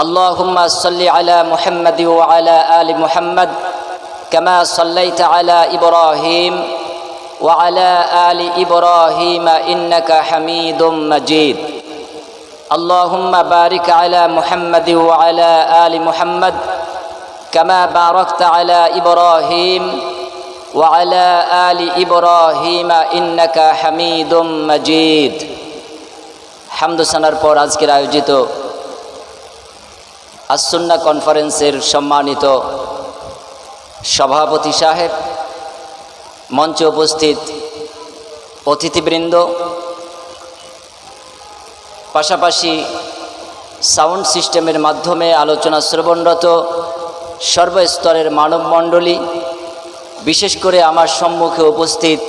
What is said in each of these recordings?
اللهم صل على محمد وعلى ال محمد كما صليت على ابراهيم وعلى ال ابراهيم انك حميد مجيد اللهم بارك على محمد وعلى ال محمد كما باركت على ابراهيم وعلى ال ابراهيم انك حميد مجيد حمد সানার পর আজকের আয়োজিত আসন্না কনফারেন্সের সম্মানিত সভাপতি সাহেব, মঞ্চে উপস্থিত অতিথিবৃন্দ, পাশাপাশি সাউন্ড সিস্টেমের মাধ্যমে আলোচনা শ্রবণরত সর্বস্তরের মানবমণ্ডলী, বিশেষ করে আমার সম্মুখে উপস্থিত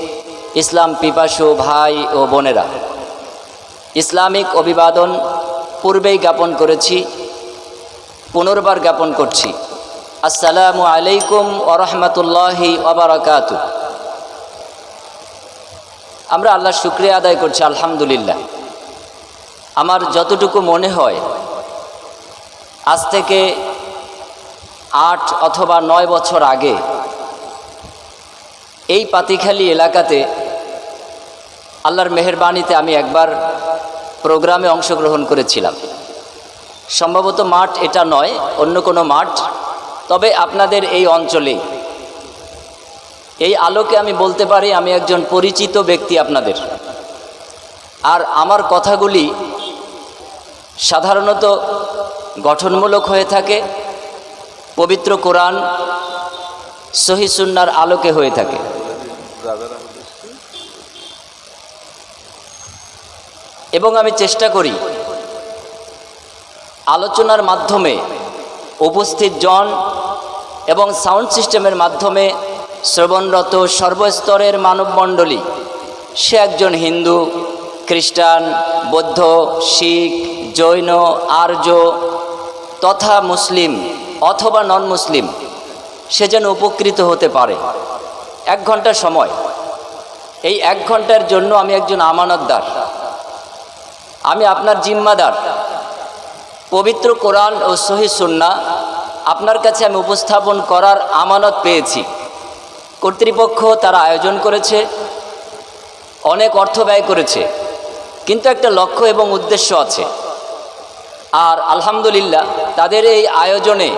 ইসলাম পিপাসু ভাই ও বোনেরা। ইসলামিক অভিবাদন পূর্বেই জ্ঞাপন করেছি। পুনর্বার জ্ঞাপন করছি। আসসালামু আলাইকুম ওরহমতুল্লাহি ওবরাকাত আমরা আল্লাহ শুক্রিয়া আদায় করছি, আলহামদুলিল্লাহ। আমার যতটুকু মনে হয়, আজ থেকে আট অথবা নয় বছর আগে এই পাতিখালি এলাকাতে আল্লাহর মেহরবানিতে আমি একবার প্রোগ্রামে অংশগ্রহণ করেছিলাম। সম্ভবত মাঠ এটা নয়, অন্য কোনো মাঠ। তবে আপনাদের এই অঞ্চলেই এই আলোকে আমি বলতে পারি আমি একজন পরিচিত ব্যক্তি আপনাদের। আর আমার কথাগুলি সাধারণত গঠনমূলক হয়ে থাকে, পবিত্র কোরআন সহিসুন্নার আলোকে হয়ে থাকে। এবং আমি চেষ্টা করি আলোচনার মাধ্যমে উপস্থিত জন এবং সাউন্ড সিস্টেমের মাধ্যমে শ্রবণরত সর্বস্তরের মানবমণ্ডলী। সে একজন হিন্দু, খ্রিস্টান, বৌদ্ধ, শিখ, জৈন, আর্য তথা মুসলিম অথবা নন মুসলিম সে যেন উপকৃত হতে পারে। এক ঘণ্টা সময়। এই এক ঘণ্টার জন্য আমি একজন আমানতদার। আমি আপনার জিম্মাদার। পবিত্র কোরআন ও সহি সুন্না আপনার কাছে আমি উপস্থাপন করার আমানত পেয়েছি। কর্তৃপক্ষ তারা আয়োজন করেছে, অনেক অর্থ ব্যয় করেছে, কিন্তু একটা লক্ষ্য এবং উদ্দেশ্য আছে। আর আলহামদুলিল্লাহ, তাদের এই আয়োজনে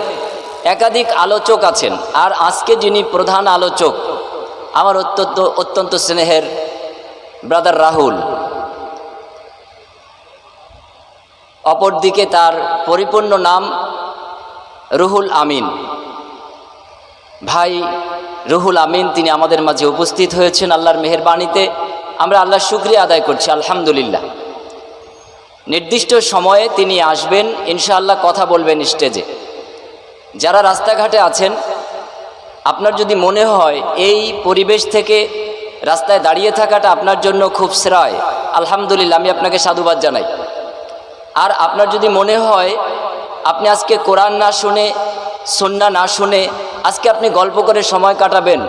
একাধিক আলোচক আছেন, আর আজকে যিনি প্রধান আলোচক, আমার অত্যন্ত অত্যন্ত স্নেহের ব্রাদার রাহুল। অপরদিকে তার পরিপূর্ণ নাম রুহুল আমিন। ভাই রুহুল আমিন, তিনি আমাদের মাঝে উপস্থিত হয়েছেন আল্লাহর মেহরবানিতে আমরা আল্লাহর শুক্রিয়া আদায় করছি, আলহামদুলিল্লাহ। নির্দিষ্ট সময়ে তিনি আসবেন, ইনশাআল্লাহ কথা বলবেন স্টেজে। যারা রাস্তাঘাটে আছেন, আপনার যদি মনে হয় এই পরিবেশ থেকে রাস্তায় দাঁড়িয়ে থাকাটা আপনার জন্য খুব শ্রয়, আলহামদুলিল্লাহ, আমি আপনাকে সাধুবাদ জানাই। আর আপনার যদি মনে হয়, আপনি আজকে কোরআন না শুনে, সন্না না শুনে, আজকে আপনি গল্প করে সময় কাটাবেন।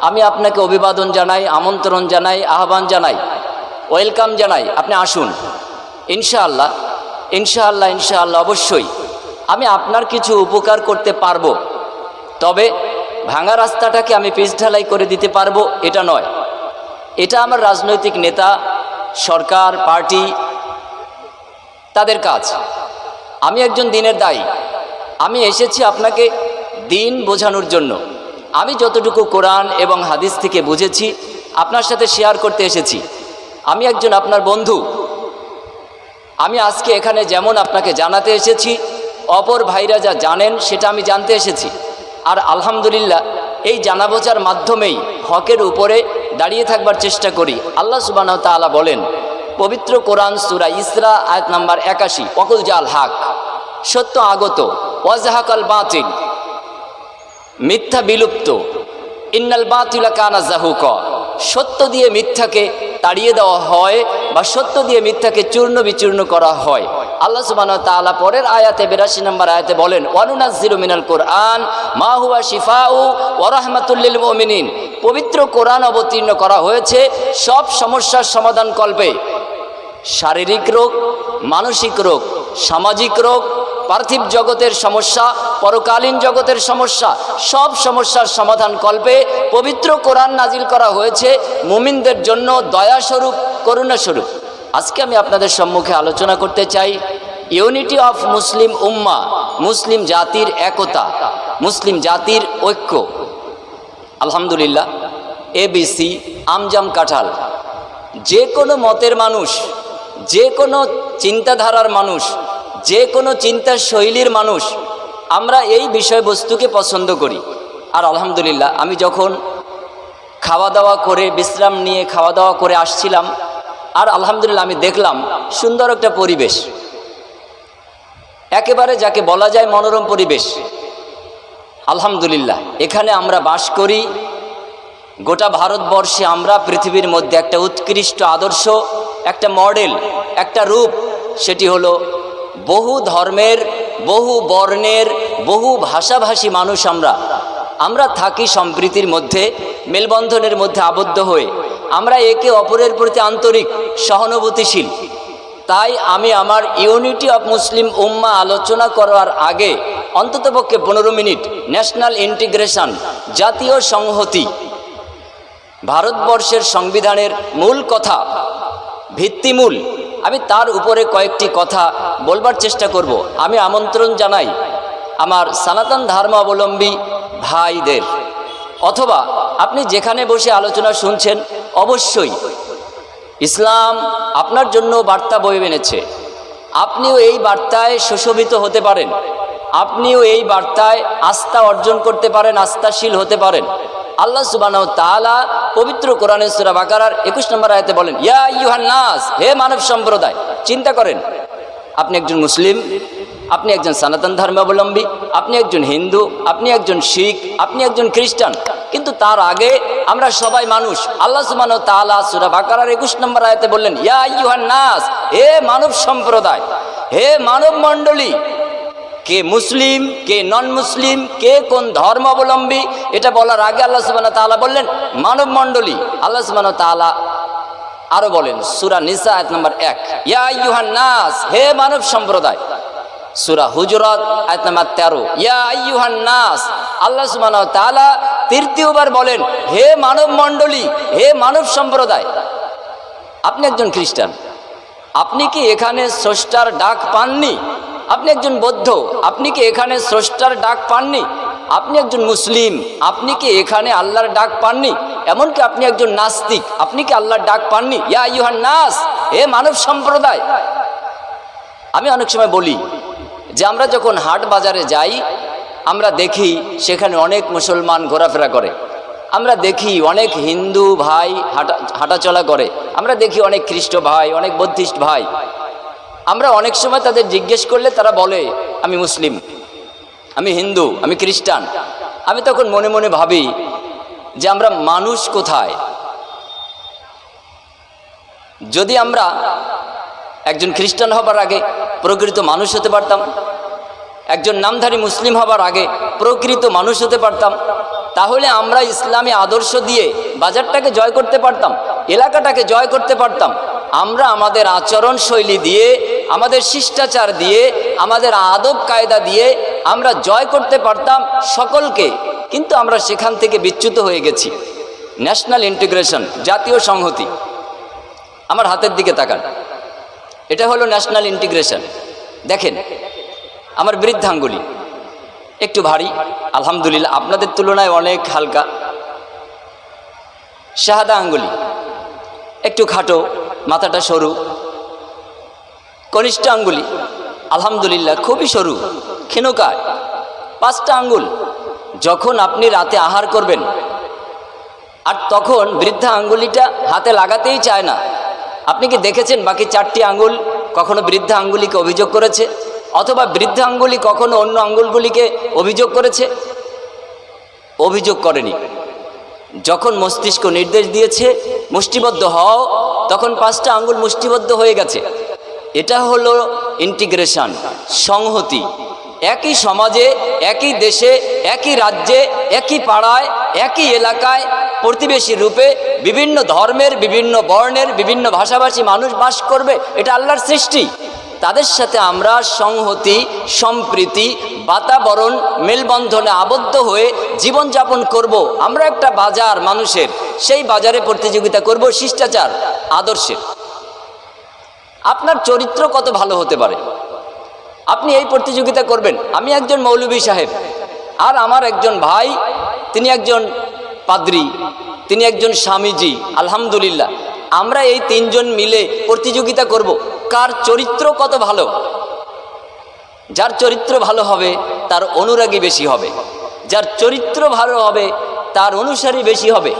আমি আপনাকে অভিবাদন জানাই, আমন্ত্রণ জানাই, আহ্বান জানাই, ওয়েলকাম জানাই। আপনি আসুন। ইনশাআল্লাহ ইনশাআল্লাহ ইনশাআল্লাহ, অবশ্যই। আমি আপনার কিছু উপকার করতে পারব। তবে ভাঙা রাস্তাটাকে আমি পিচ ঢালাই করে দিতে পারব, এটা নয়। এটা আমার রাজনৈতিক নেতা, সরকার, পার্টি তাদের কাজ। আমি একজন দিনের দায়ী। আমি এসেছি আপনাকে দিন বোঝানোর জন্য। আমি যতটুকু কোরআন এবং হাদিস থেকে বুঝেছি, আপনার সাথে শেয়ার করতে এসেছি। আমি একজন আপনার বন্ধু। আমি আজকে এখানে যেমন আপনাকে জানাতে এসেছি, অপর ভাইরা যা জানেন সেটা আমি জানতে এসেছি। আর আলহামদুলিল্লাহ, এই জানাবোচার মাধ্যমেই হকের উপরে দাঁড়িয়ে থাকবার চেষ্টা করি। আল্লাহ সুবাহ তালা বলেন পবিত্র কোরআন সুরা ইসরা, আয়াত নাম্বার একাশি। অকুল জাল হাক। সত্য আগত। ওয়াজাহাকাল বাতিল। মিথ্যা বিলুপ্ত। ইন্নাল বাতিলা কানা জাহুক। সত্য দিয়ে মিথ্যাকে তাড়িয়ে দেওয়া হয় বা সত্য দিয়ে মিথ্যাকে চূর্ণ বিচূর্ণ করা হয়। আল্লাহ সুবাহ তাআলা পরের আয়াতে বিরাশি নম্বর আয়াতে বলেন ওয়ানুনাজ্জিরু মিনাল কোরআন, মা হুয়া শিফাউ ওয়া রাহমাতুল মুমিনিন। পবিত্র কোরআন অবতীর্ণ করা হয়েছে সব সমস্যার সমাধান কল্পে। শারীরিক রোগ, মানসিক রোগ, সামাজিক রোগ, পার্থিব জগতের সমস্যা, পরকালীন জগতের সমস্যা, সব সমস্যার সমাধান কল্পে পবিত্র কোরআন নাজিল করা হয়েছে মুমিনদের জন্য দয়াস্বরূপ, করুণাস্বরূপ। আজকে আমি আপনাদের সম্মুখে আলোচনা করতে চাই, ইউনিটি অফ মুসলিম উম্মা, মুসলিম জাতির একতা, মুসলিম জাতির ঐক্য। আলহামদুলিল্লাহ এবিসি আমজাম কাঁঠাল। যে কোনো মতের মানুষ যে কোনো চিন্তাধারার মানুষ, যে কোনো চিন্তা শৈলীর মানুষ, আমরা এই বিষয়বস্তুকে পছন্দ করি। আর আলহামদুলিল্লাহ, আমি যখন খাওয়া দাওয়া করে, বিশ্রাম নিয়ে খাওয়া দাওয়া করে আসছিলাম, আর আলহামদুলিল্লাহ আমি দেখলাম, সুন্দর একটা পরিবেশ। একেবারে যাকে বলা যায় মনোরম পরিবেশ। আলহামদুলিল্লাহ, এখানে আমরা বাস করি। গোটা ভারতবর্ষে আমরা পৃথিবীর মধ্যে একটা উৎকৃষ্ট আদর্শ। একটা মডেল, একটা রূপ, সেটি হলো বহু ধর্মের, বহু বর্ণের, বহু ভাষাভাষী মানুষ আমরা। আমরা থাকি সম্প্রীতির মধ্যে, মেলবন্ধনের মধ্যে আবদ্ধ হয়ে। আমরা একে অপরের প্রতি আন্তরিক, সহানুভূতিশীল। তাই আমি আমার ইউনিটি অফ মুসলিম উম্মা আলোচনা করার আগে অন্ততপক্ষে পনেরো মিনিট ন্যাশনাল ইন্টিগ্রেশন জাতীয় সংহতি, ভারতবর্ষের সংবিধানের মূল কথা ভিত্তিমূল। আমি তার উপরে কয়েকটি কথা বলবার চেষ্টা করব। আমি আমন্ত্রণ জানাই আমার সনাতন ধর্মাবলম্বী ভাইদের। অথবা আপনি যেখানে বসে আলোচনা শুনছেন, অবশ্যই ইসলাম আপনার জন্য বার্তা বয়ে এনেছে। আপনিও এই বার্তায় সুশোভিত হতে পারেন। আপনিও এই বার্তায় আস্থা অর্জন করতে পারেন, আস্থাশীল হতে পারেন। আল্লাহ সুবাহ তালা পবিত্র কোরআনের সুরা বাকারার একুশ নম্বর আয়তে বলেন, ইয়া ইউহান নাস হে মানব সম্প্রদায়, চিন্তা করেন। আপনি একজন মুসলিম, আপনি একজন সনাতন ধর্মাবলম্বী, আপনি একজন হিন্দু, আপনি একজন শিখ, আপনি একজন খ্রিস্টান, কিন্তু তার আগে আমরা সবাই মানুষ। আল্লাহ সুমান তালা সুরা বাকারার একুশ নম্বর আয়তে বললেন, ইয়া ইউহান নাস হে মানব সম্প্রদায়, হে মানব মণ্ডলী কে মুসলিম, কে নন মুসলিম কে কোন ধর্মাবলম্বী, এটা বলার আগে আল্লাহ সুবাহ তাআলা বললেন, মানব মণ্ডলী, আল্লাহ সুবাহ তাআলা আরও বলেন, সুরা নিসা আয়াত নম্বর এক, ইয়া ইউহান নাস, হে মানব সম্প্রদায়, সুরা হুজরত আয়াত নম্বর তেরো, ইয়া ইউহান নাস, আল্লাহ সুবহানাহু ওয়া তাআলা তৃতীয়বার বলেন, হে মানব মণ্ডলী, হে মানব সম্প্রদায়, আপনি একজন খ্রিস্টান, আপনি কি এখানে স্রষ্টার ডাক পাননি? আপনি একজন বৌদ্ধ, আপনি কি এখানে স্রষ্টার ডাক পাননি? আপনি একজন মুসলিম, আপনি কি এখানে আল্লাহর ডাক পাননি? এমনকি আপনি একজন নাস্তিক, আপনি কি আল্লাহর ডাক পাননি? ইয়া ইউহান নাস এ মানব সম্প্রদায়। আমি অনেক সময় বলি যে আমরা যখন হাট বাজারে যাই, আমরা দেখি সেখানে অনেক মুসলমান ঘোরাফেরা করে। আমরা দেখি অনেক হিন্দু ভাই হাঁটা হাঁটাচলা করে। আমরা দেখি অনেক খ্রিস্ট ভাই, অনেক বৌদ্ধিস্ট ভাই। আমরা অনেক সময় তাদের জিজ্ঞেস করলে তারা বলে, আমি মুসলিম, আমি হিন্দু, আমি খ্রিস্টান। আমি তখন মনে মনে ভাবি যে আমরা মানুষ কোথায়? যদি আমরা একজন খ্রিস্টান হবার আগে প্রকৃত মানুষ হতে পারতাম, একজন নামধারী মুসলিম হবার আগে প্রকৃত মানুষ হতে পারতাম, তাহলে আমরা ইসলামী আদর্শ দিয়ে বাজারটাকে জয় করতে পারতাম, এলাকাটাকে জয় করতে পারতাম। আমরা আমাদের আচরণ শৈলী দিয়ে, আমাদের শিষ্টাচার দিয়ে, আমাদের আদব কায়দা দিয়ে আমরা জয় করতে পারতাম সকলকে। কিন্তু আমরা সেখান থেকে বিচ্যুত হয়ে গেছি। ন্যাশনাল ইন্টিগ্রেশন, জাতীয় সংহতি। আমার হাতের দিকে তাকান। এটা হলো ন্যাশনাল ইন্টিগ্রেশন। দেখেন, আমার বৃদ্ধাঙ্গুলি। একটু ভারী, আলহামদুলিল্লাহ, আপনাদের তুলনায় অনেক হালকা। শাহাদা আঙ্গুলি। একটু খাটো, মাথাটা সরু। কনিষ্ঠ আঙ্গুলি, আলহামদুলিল্লাহ খুবই সরু। ক্ষীণকায় পাঁচটা আঙ্গুল। যখন আপনি রাতে আহার করবেন, আর তখন বৃদ্ধা আঙ্গুলিটা হাতে লাগাতেই চায় না। আপনি কি দেখেছেন বাকি চারটি আঙ্গুল কখনো বৃদ্ধা আঙ্গুলিকে অভিযোগ করেছে, অথবা বৃদ্ধা আঙ্গুলি কখনো অন্য আঙ্গুলগুলিকে অভিযোগ করেছে? অভিযোগ করেনি। যখন মস্তিষ্ক নির্দেশ দিয়েছে মুষ্টিবদ্ধ হও, তখন পাঁচটা আঙ্গুল মুষ্টিবদ্ধ হয়ে গেছে। এটা হলো ইন্টিগ্রেশন, সংহতি। একই সমাজে, একই দেশে, একই রাজ্যে, একই পাড়ায়, একই এলাকায় প্রতিবেশী রূপে বিভিন্ন ধর্মের, বিভিন্ন বর্ণের, বিভিন্ন ভাষাভাষী মানুষ বাস করবে। এটা আল্লাহর সৃষ্টি। তাদের সাথে আমরা সংহতি, সম্প্রীতি, বাতাবরণ, মেলবন্ধনে আবদ্ধ হয়ে জীবনযাপন করব। আমরা একটা বাজার মানুষের, সেই বাজারে প্রতিযোগিতা করব শিষ্টাচার, আদর্শের। আপনার চরিত্র কত ভালো হতে পারে? আপনি এই প্রতিযোগিতা করবেন। আমি একজন মৌলবী সাহেব, আর আমার একজন ভাই, তিনি একজন পাদ্রি, তিনি একজন স্বামীজি, আলহামদুলিল্লাহ। আমরা এই তিনজন মিলে প্রতিযোগিতা করব। কার চরিত্র কত ভালো? যার চরিত্র ভালো হবে, তার অনুরাগী বেশি হবে। যার চরিত্র ভালো হবে তার অনুসারী বেশি হবে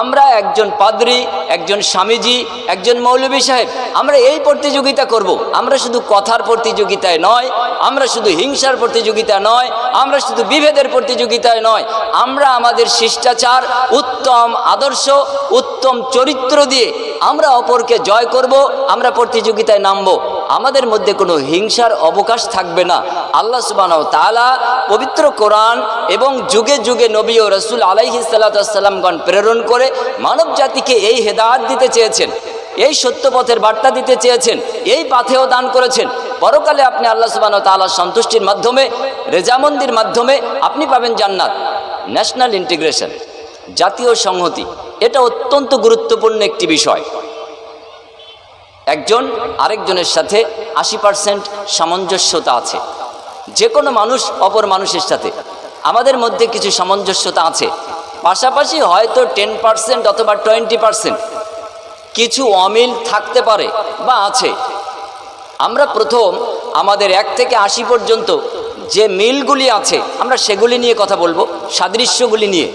আমরা একজন পাদ্রি, একজন স্বামীজি, একজন মৌলবী সাহেব, আমরা এই প্রতিযোগিতা করব। আমরা শুধু কথার প্রতিযোগিতায় নয়, আমরা শুধু হিংসার প্রতিযোগিতা নয়, আমরা শুধু বিভেদের প্রতিযোগিতায় নয়, আমরা আমাদের শিষ্টাচার, উত্তম আদর্শ, উত্তম চরিত্র দিয়ে আমরা অপরকে জয় করব, আমরা প্রতিযোগিতায় নামব আমাদের মধ্যে কোনো হিংসার অবকাশ থাকবে না। আল্লাহ সুবানাও তালা পবিত্র কোরআন এবং যুগে যুগে নবী ও রসুল আলাইহি সাল্লাতামগণ প্রেরণ করে মানব জাতিকে এই হেদায়ত দিতে চেয়েছেন, এই সত্যপথের বার্তা দিতে চেয়েছেন, এই পাথেও দান করেছেন। পরকালে আপনি আল্লাহ সুবান তাল্লাহ সন্তুষ্টির মাধ্যমে, রেজামন্দির মাধ্যমে আপনি পাবেন জান্নাত। ন্যাশনাল ইন্টিগ্রেশন, জাতীয় সংহতি, এটা অত্যন্ত গুরুত্বপূর্ণ একটি বিষয়। একজন আরেকজনের সাথে আশি পার্সেন্ট সামঞ্জস্যতা আছে। যে কোনো মানুষ অপর মানুষের সাথে। আমাদের মধ্যে কিছু সামঞ্জস্যতা আছে। পাশাপাশি হয়তো টেন পার্সেন্ট অথবা টোয়েন্টি পার্সেন্ট কিছু অমিল থাকতে পারে বা আছে। আমরা প্রথম আমাদের এক থেকে আশি পর্যন্ত যে মিলগুলি আছে, আমরা সেগুলি নিয়ে কথা বলব, সাদৃশ্যগুলি নিয়ে।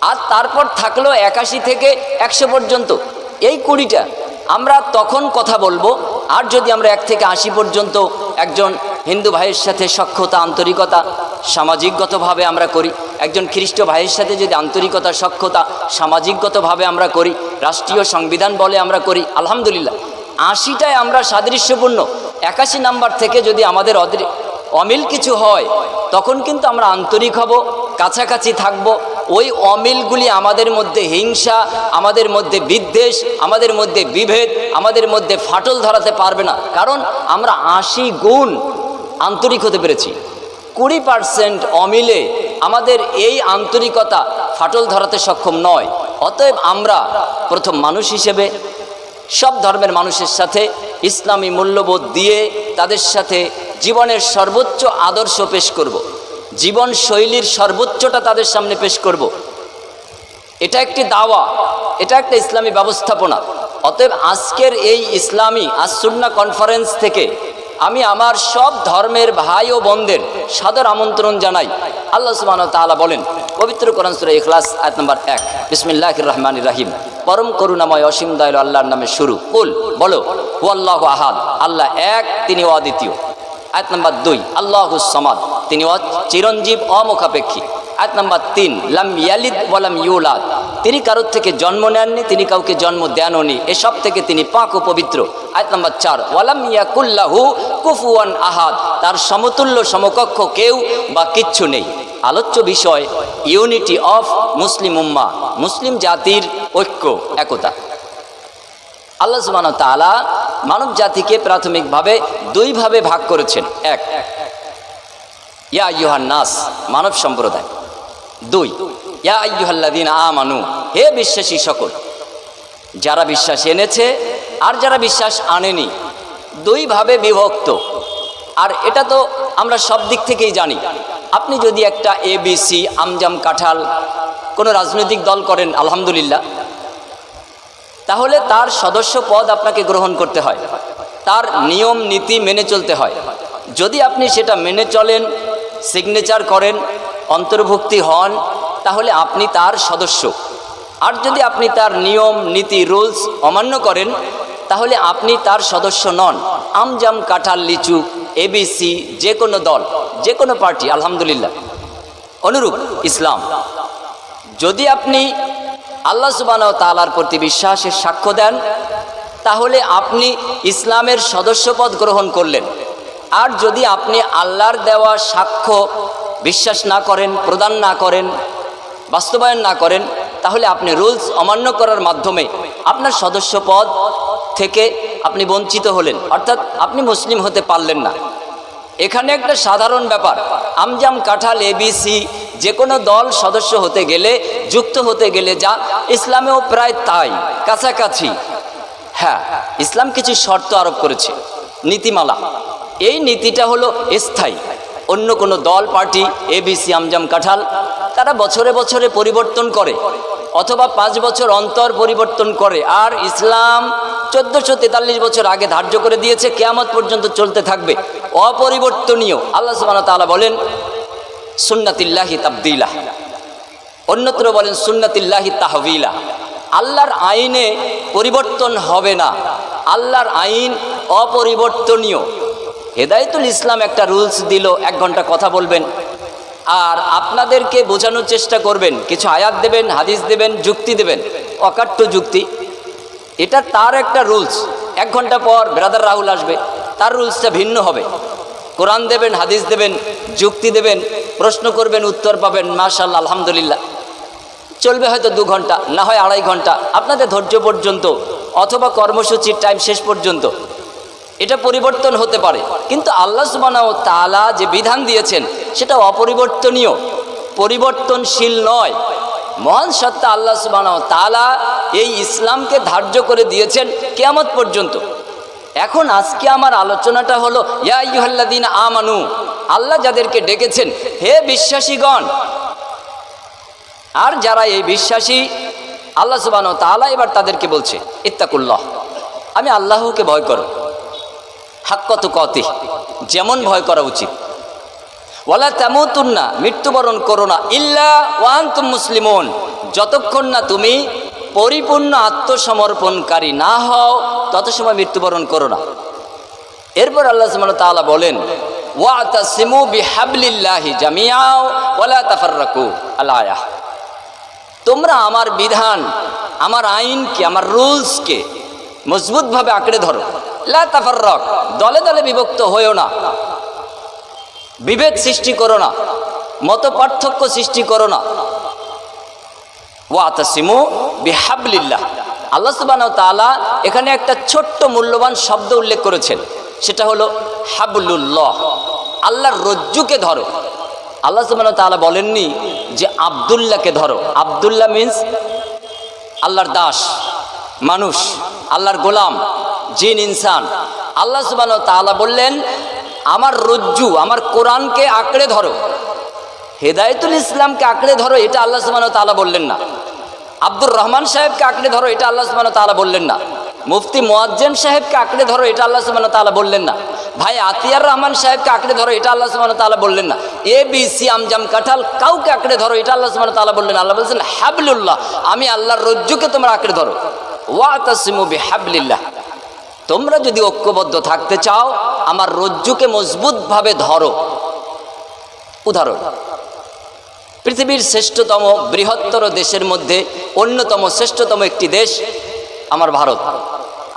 আর তারপর থাকল একাশি থেকে একশো পর্যন্ত। এই কুড়িটা আমরা তখন কথা বলব, আর যদি আমরা এক থেকে আশি পর্যন্ত একজন হিন্দু ভাইয়ের সাথে সক্ষতা আন্তরিকতা, সামাজিকগতভাবে আমরা করি, একজন খ্রিস্ট ভাইয়ের সাথে যদি আন্তরিকতা সক্ষতা সামাজিকগতভাবে আমরা করি, রাষ্ট্রীয় সংবিধান বলে আমরা করি, আলহামদুলিল্লাহ। আশিটায় আমরা সাদৃশ্যপূর্ণ। একাশি নাম্বার থেকে যদি আমাদের অদৃ- অমিল কিছু হয়, তখন কিন্তু আমরা আন্তরিক হব, কাছাকাছি থাকব ওই অমিলগুলি আমাদের মধ্যে হিংসা, আমাদের মধ্যে বিদ্বেষ, আমাদের মধ্যে বিভেদ, আমাদের মধ্যে ফাটল ধরাতে পারবে না। কারণ আমরা আশি গুণ আন্তরিক হতে পেরেছি। কুড়ি পার্সেন্ট অমিলে আমাদের এই আন্তরিকতা ফাটল ধরাতে সক্ষম নয়। অতএব আমরা প্রথম মানুষ হিসেবে, সব ধর্মের মানুষের সাথে ইসলামী মূল্যবোধ দিয়ে তাদের সাথে জীবনের সর্বোচ্চ আদর্শ পেশ করব। জীবন শৈলীর সর্বোচ্চটা তাদের সামনে পেশ করব। এটা একটি দাওয়া, এটা একটা ইসলামী ব্যবস্থাপনা। অতএব আজকের এই ইসলামী আসুন্না কনফারেন্স থেকে আমি আমার সব ধর্মের ভাই ও বোনদের সাদর আমন্ত্রণ জানাই। আল্লাহ সুবাহ তাআলা বলেন, পবিত্র কোরআন সূরা ইখলাস, আয়াত নম্বর এক। বিসমিল্লাহির রহমানির রহিম। পরম করুণাময় অসীম দয়ালু আল্লাহর নামে শুরু। কুল, বলো আল্লাহ আহাদ। আল্লাহ এক, তিনি অদ্বিতীয়। আয়াত নম্বর দুই, আল্লাহ সমাদ। তিনি চিরঞ্জীব অমুখাপেক্ষী। এক নম্বর তিন, লাম ইয়ালিদ ওয়ালাম ইউলাদ। তিনি কারোর থেকে জন্ম নেননি, তিনি কাউকে জন্ম দেননি। এসব থেকে তিনি পাক ও পবিত্র। এক নম্বর চার, ওয়ালাম ইয়াকুল্লাহু কুফুয়ান আহাদ। তার সমতুল্য সমকক্ষ কেউ বা কিচ্ছু নেই। আলোচ্য বিষয়, ইউনিটি অফ মুসলিম উম্মা, মুসলিম জাতির ঐক্য, একতা। আল্লাহ সুবান তালা মানব জাতিকে প্রাথমিকভাবে দুইভাবে ভাগ করেছেন। এক ইয়া ইউহান নাস, মানব সম্প্রদায়। দুই, ইয়া আইয়ুহাল্লাদিন আমানু, হে বিশ্বাসী সকল, যারা বিশ্বাস এনেছে আর যারা বিশ্বাস আনেনি, দুইভাবে বিভক্ত। আর এটা তো আমরা সব দিক থেকেই জানি। আপনি যদি একটা এ আমজাম কাঁঠাল কোনো রাজনৈতিক দল করেন, আলহামদুলিল্লাহ, তাহলে তার সদস্য পদ আপনাকে গ্রহণ করতে হয়। তার নিয়ম, নীতি মেনে চলতে হয়। যদি আপনি সেটা মেনে চলেন সিগনেচার করেন, অন্তর্ভুক্তি হন, তাহলে আপনি তার সদস্য। আর যদি আপনি তার নিয়ম, নীতি, রুলস অমান্য করেন, তাহলে আপনি তার সদস্য নন। আমজাম, কাঁঠাল, লিচু এবিসি যে কোনো দল যে কোনো পার্টি, আলহামদুলিল্লাহ। অনুরূপ, ইসলাম। যদি আপনি আল্লাহ সুবান তালার প্রতি বিশ্বাসের সাক্ষ্য দেন, তাহলে আপনি ইসলামের সদস্যপদ গ্রহণ করলেন। আর যদি আপনি আল্লাহর দেওয়া সাক্ষ্য বিশ্বাস না করেন, প্রদান না করেন, বাস্তবায়ন না করেন, তাহলে আপনি রুলস অমান্য করার মাধ্যমে আপনার সদস্যপদ থেকে আপনি বঞ্চিত হলেন। অর্থাৎ আপনি মুসলিম হতে পারলেন না। এখানে একটা সাধারণ ব্যাপার। আমজাম কাঁঠাল এবিসি যে কোনো দল সদস্য হতে গেলে, যুক্ত হতে গেলে যা ইসলামেও প্রায় তাই, কাছাকাছি। হ্যাঁ ইসলাম কিছু শর্ত আরোপ করেছে। নীতিমালা। এই নীতিটা হলো স্থায়ী। অন্য কোনো দল, পার্টি এবিসি আমজাম, কাঁঠাল, তারা বছরে বছরে পরিবর্তন করে অথবা পাঁচ বছর অন্তর পরিবর্তন করে। আর ইসলাম চোদ্দোশো তেতাল্লিশ বছর আগে ধার্য করে দিয়েছে, কেয়ামত পর্যন্ত চলতে থাকবে। অপরিবর্তনীয়। আল্লাহ সুবাহ তাআলা বলেন, সুন্নাতিল্লাহি তাবদিলা। অন্যত্র বলেন, সুন্নাতিল্লাহি তাহবিলা। আল্লাহর আইনে পরিবর্তন হবে না। আল্লাহর আইন অপরিবর্তনীয়। হেদায়তুল ইসলাম একটা রুলস দিল, এক ঘণ্টা কথা বলবেন। আর আপনাদেরকে বোঝানোর চেষ্টা করবেন, কিছু আয়াত দেবেন, হাদিস দেবেন, যুক্তি দেবেন, অকাট্য যুক্তি। এটা তার একটা রুলস। এক ঘণ্টা পর ব্রাদার রাহুল আসবে, তার রুলসটা ভিন্ন হবে। কোরআন দেবেন, হাদিস দেবেন, যুক্তি দেবেন, প্রশ্ন করবেন, উত্তর পাবেন মাশাল্লাহ আলহামদুলিল্লাহ। চলবে হয়তো দু ঘণ্টা, না হয় আড়াই ঘণ্টা, আপনাদের ধৈর্য পর্যন্ত, অথবা কর্মসূচির টাইম শেষ পর্যন্ত। এটা পরিবর্তন হতে পারে। কিন্তু আল্লাহ সুবানাও তালা যে বিধান দিয়েছেন, সেটা অপরিবর্তনীয়, পরিবর্তনশীল নয়। মহান সত্তা আল্লাহ সুবানাও তালা এই ইসলামকে ধার্য করে দিয়েছেন কেয়ামত পর্যন্ত। এখন আজকে আমার আলোচনাটা হলো, ইয়া ইহল্লাদিন আমানু, আল্লাহ যাদেরকে ডেকেছেন, হে বিশ্বাসীগণ, আর যারা এই বিশ্বাসী, আল্লাহ সুবানো তাআলা এবার তাদেরকে বলছে, ইত্তাকুল্লাহ, আমি আল্লাহকে ভয় করো। হাক্কত কতি যেমন ভয় করা উচিত। ওয়ালা না মৃত্যুবরণ করো না, ইল্লা ওয়ান্তুম মুসলিমন। যতক্ষণ না তুমি পরিপূর্ণ আত্মসমর্পণকারী না হও, তত সময় মৃত্যুবরণ করো না। এরপর আল্লাহ ওয়া তাআলা বলেন, ওয়াতাসিমু বিহাবলিল্লাহি জামিআও ওয়ালা তাফাররাকু আল আয়াহ তোমরা আমার বিধান, আমার আইনকে, আমার রুলসকে মজবুতভাবে আঁকড়ে ধরো। লা তাফাররাক, দলে দলে বিভক্ত হয়েও না। বিভেদ সৃষ্টি করো না মত পার্থক্য সৃষ্টি করো না। ওয়াতাসিমু বিহাবলিল্লাহ। আল্লাহ সুবহানাহু ওয়া তাআলা এখানে একটা ছোট্ট মূল্যবান শব্দ উল্লেখ করেছেন, সেটা হলো হাবলুল্লাহ, আল্লাহর রজ্জুকে ধরো। আল্লাহ সুবহানাহু ওয়া তাআলা বলেননি যে আবদুল্লাহকে ধরো। আবদুল্লাহ মিন্স আল্লাহর দাস, মানুষ, আল্লাহর গোলাম। জিন ইনসান। আল্লাহ সুবহানাহু ওয়া তাআলা বললেন, আমার রজ্জু, আমার কোরআনকে আঁকড়ে ধরো। হেদায়েতুল ইসলামকে আঁকড়ে ধরো, এটা আল্লাহ সুবহানাহু ওয়া তাআলা বললেন না। আব্দুর রহমান সাহেবকে আঁকড়ে ধরো, এটা আল্লাহ সুবহানাহু ওয়া তাআলা বললেন না। মুফতি মোয়াজ্জেম সাহেবকে আঁকড়ে ধরো, এটা আল্লাহ সুবহানাহু ওয়া তাআলা বললেন না। ভাই আতিয়ার রহমান সাহেবকে আঁকড়ে ধরো, এটা আল্লাহ সুবহানাহু ওয়া তাআলা বললেন না। এ, বি, সি, আমজাম, কাঁঠাল কাউকে আঁকড়ে ধরো, এটা আল্লাহ সুবহানাহু ওয়া তাআলা বললেন আল্লাহ বলছেন, হাবলুল্লাহ, আমি আল্লাহর রজ্জুকে তোমরা আঁকড়ে ধরো। ওয়াতাসিমু বিহাবলিল্লাহ। তোমরা যদি ঐক্যবদ্ধ থাকতে চাও, আমার রজ্জুকে মজবুতভাবে ধরো। উদাহরণ, পৃথিবীর শ্রেষ্ঠতম বৃহত্তর দেশের মধ্যে অন্যতম শ্রেষ্ঠতম একটি দেশ আমার ভারত।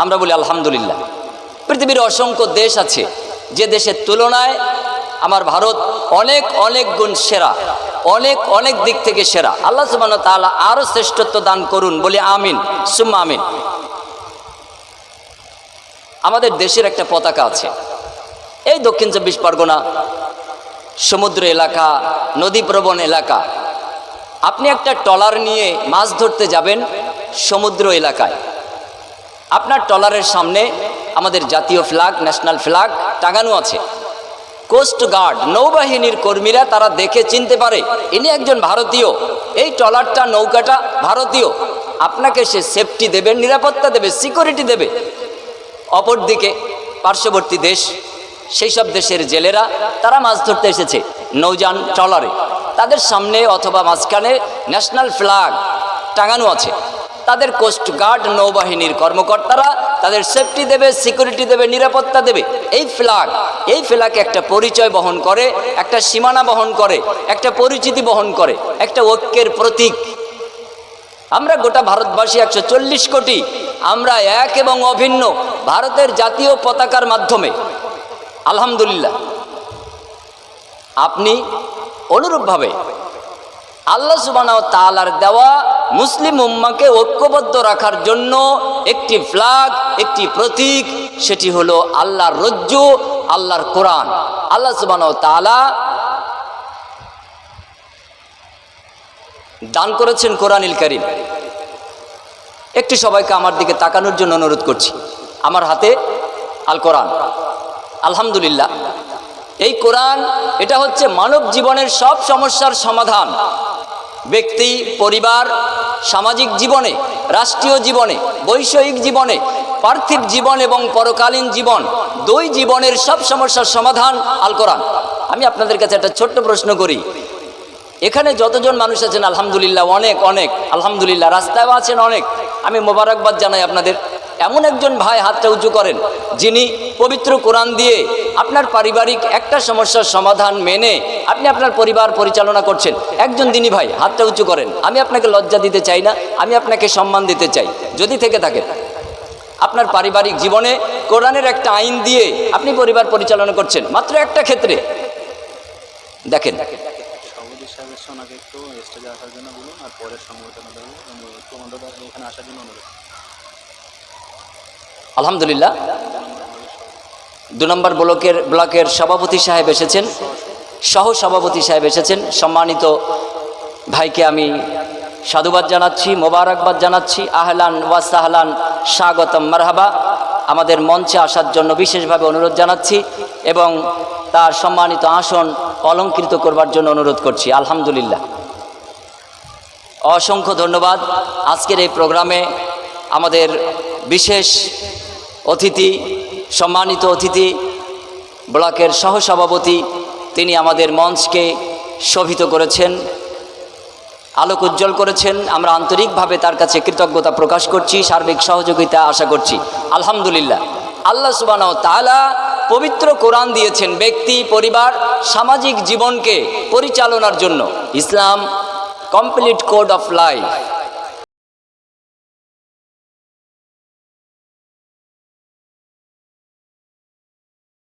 আমরা বলি আলহামদুলিল্লাহ। পৃথিবীর অসংখ্য দেশ আছে, যে দেশের তুলনায় আমার ভারত অনেক অনেক গুণ সেরা, অনেক অনেক দিক থেকে সেরা। আল্লাহ সুবান তাআলা আরও শ্রেষ্ঠত্ব দান করুন, বলি আমিন, সুম্মা আমিন। আমাদের দেশের একটা পতাকা আছে। এই দক্ষিণ চব্বিশ পরগনা সমুদ্র এলাকা, নদীপ্রবণ এলাকা। আপনি একটা ট্রলার নিয়ে মাছ ধরতে যাবেন সমুদ্র এলাকায়। আপনার ট্রলারের সামনে আমাদের জাতীয় ফ্ল্যাগ ন্যাশনাল ফ্ল্যাগ টাঙানো আছে। কোস্ট গার্ড নৌবাহিনীর কর্মীরা তারা দেখে চিনতে পারে, ইনি একজন ভারতীয়। এই ট্রলারটা নৌকাটা ভারতীয়। আপনাকে সে সেফটি দেবে, নিরাপত্তা দেবে সিকিউরিটি দেবে। অপরদিকে পার্শ্ববর্তী দেশ সেই সব দেশের জেলেরা, তারা মাছ ধরতে এসেছে নৌযান ট্রলারে। তাদের সামনে অথবা মাঝখানে ন্যাশনাল ফ্ল্যাগ টাঙানো আছে। তাদের কোস্ট গার্ড নৌবাহিনীর কর্মকর্তারা তাদের সেফটি দেবে, সিকিউরিটি দেবে, নিরাপত্তা দেবে। এই ফ্ল্যাগ এই ফ্ল্যাগ একটা পরিচয় বহন করে, একটা সীমানা বহন করে, একটা পরিচিতি বহন করে, একটা ঐক্যের প্রতীক। আমরা গোটা ভারতবাসী একশো চল্লিশ কোটি আমরা এক এবং অভিন্ন ভারতের জাতীয় পতাকার মাধ্যমে। আলহামদুলিল্লাহ। আপনি অনুরূপভাবে আল্লাহ সুবানা তালার দেওয়া মুসলিম উম্মাকে ঐক্যবদ্ধ রাখার জন্য একটি ফ্ল্যাগ একটি প্রতীক, সেটি হলো আল্লাহর রজ্জু, আল্লাহর কোরআন। আল্লাহ সুবান তালা দান করেছেন কোরআনিল করিম। একটু সবাইকে আমার দিকে তাকানোর জন্য অনুরোধ করছি। আমার হাতে আল কোরআন। আলহামদুলিল্লাহ। এই কোরআন, এটা হচ্ছে মানব জীবনের সব সমস্যার সমাধান। ব্যক্তি, পরিবার, সামাজিক জীবনে, রাষ্ট্রীয় জীবনে, বৈষয়িক জীবনে, পার্থিব জীবন এবং পরকালীন জীবন, দুই জীবনের সব সমস্যার সমাধান আল কোরআন। আমি আপনাদের কাছে একটা ছোট্ট প্রশ্ন করি। এখানে যতজন মানুষ আছেন, আলহামদুলিল্লাহ, অনেক অনেক। আলহামদুলিল্লাহ, রাস্তায়ও আছেন অনেক। আমি মোবারকবাদ জানাই আপনাদের। এমন একজন ভাই হাতটা উঁচু করেন, যিনি পবিত্র কোরআন দিয়ে আপনার পারিবারিক একটা সমস্যার সমাধান মেনে আপনি আপনার পরিবার পরিচালনা করছেন। একজন দিনী ভাই হাতটা উঁচু করেন, আমি আপনাকে লজ্জা দিতে চাই না, আমি আপনাকে সম্মান দিতে চাই। যদি থেকে থাকেন, আপনার পারিবারিক জীবনে কোরআনের একটা আইন দিয়ে আপনি পরিবার পরিচালনা করছেন, মাত্র একটা ক্ষেত্রে। দেখেন। পরের অনুরোধ। আলহামদুলিল্লাহ। দু নম্বর ব্লকের ব্লকের সভাপতি সাহেব এসেছেন। সহ সভাপতি সাহেব এসেছেন। সম্মানিত ভাইকে আমি সাধুবাদ জানাচ্ছি, মোবারকবাদ জানাচ্ছি। আহলান ওয়াসাহলান স্বাগতম, মারহাবা। আমাদের মঞ্চে আসার জন্য বিশেষভাবে অনুরোধ জানাচ্ছি এবং তার সম্মানিত আসন অলঙ্কৃত করবার জন্য অনুরোধ করছি। আলহামদুলিল্লাহ। অসংখ্য ধন্যবাদ। আজকের এই প্রোগ্রামে আমাদের বিশেষ অতিথি, সম্মানিত অতিথি, ব্লকের সহসভাপতি, তিনি আমাদের মঞ্চকে শোভিত করেছেন, আলোক উজ্জ্বল করেছেন। আমরা আন্তরিকভাবে তার কাছে কৃতজ্ঞতা প্রকাশ করছি, সার্বিক সহযোগিতা আশা করছি। আলহামদুলিল্লাহ। আল্লাহ সুবান তালা পবিত্র কোরআন দিয়েছেন ব্যক্তি, পরিবার, সামাজিক জীবনকে পরিচালনার জন্য। ইসলাম কমপ্লিট কোড অফ লাইফ